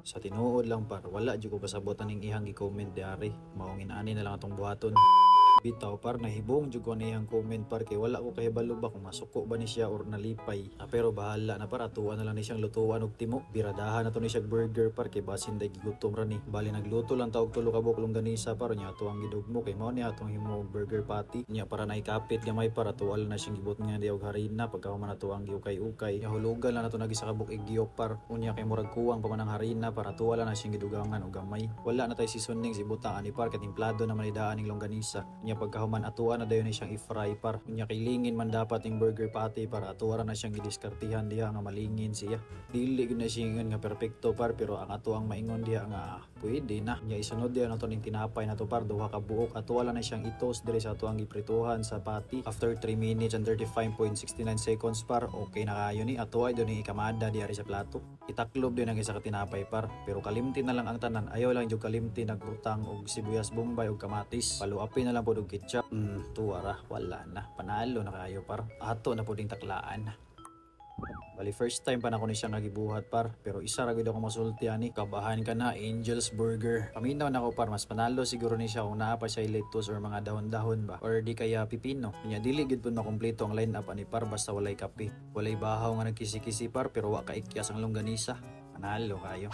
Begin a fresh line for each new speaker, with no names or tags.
Sa tinuod lang par, wala jud ko kasabotan ning ihang gi-comment diari. Maungin ani na lang atong buhaton. Bitaw par nahibong jud ko niyang comment par kay wala ko kahibalo ba kung masuko ba ni siya or nalipay. Ah, pero bahala na para tuwa na lang ni siyang lutuan og timo. Biradahan na to ni siya burger par kay basin day gigutom ra ni. Bali nagluto lang taog tulo ka buok longganisa para niya tuwang gidugmo kay mao ni atong himo burger patty. Niya para naikapit gamay para tuwal na siyang gibot nga di og harina pagka man natuwang giukay-ukay. Nya hulugan lang nato nagisa ka buok igyok par. Unya kay murag kuwang pa man ang harina para tuwala na siyang gidugangan og gamay. Wala na tay seasoning si butang ani par kay timplado naman ni daan ning longganisa. Nya pagkahuman atuwa na dayon ni siyang i-fry par. Unya kailingin man dapat ing burger patty para atuwa na siyang gidiskartihan diha nga malingin siya. Dili gyud na siya nga perpekto par pero ang ato ang maingon diha nga ah, pwede na. Nya isunod diha nato ning tinapay na to par duha ka buok atuwa na siyang itos dire sa ato ang giprituhan sa patty. After 3 minutes and 35.69 seconds par okay na kayo ni atuwa do ni ikamada diha sa plato. Itaklob din ang isa ka tinapay par pero kalimti na lang ang tanan ayaw lang jud kalimti nagbutang og sibuyas bombay og kamatis. Paluapin na lang pod og ketchup. Mm, tuwa wala na. Panalo na kayo par. Ato na puding taklaan. Bali first time pa na ko ni siya nagibuhat par pero isa ra gid ako masulti ani kabahan ka na Angel's Burger. Paminaw na ako par mas panalo siguro ni siya kung naa pa siya lettuce or mga dahon-dahon ba or di kaya pipino. Nya dili gid pud na kompleto ang line up ani par basta walay kape. Walay bahaw nga nagkisi-kisi par pero wa ka ikyas ang longganisa. Panalo kayo.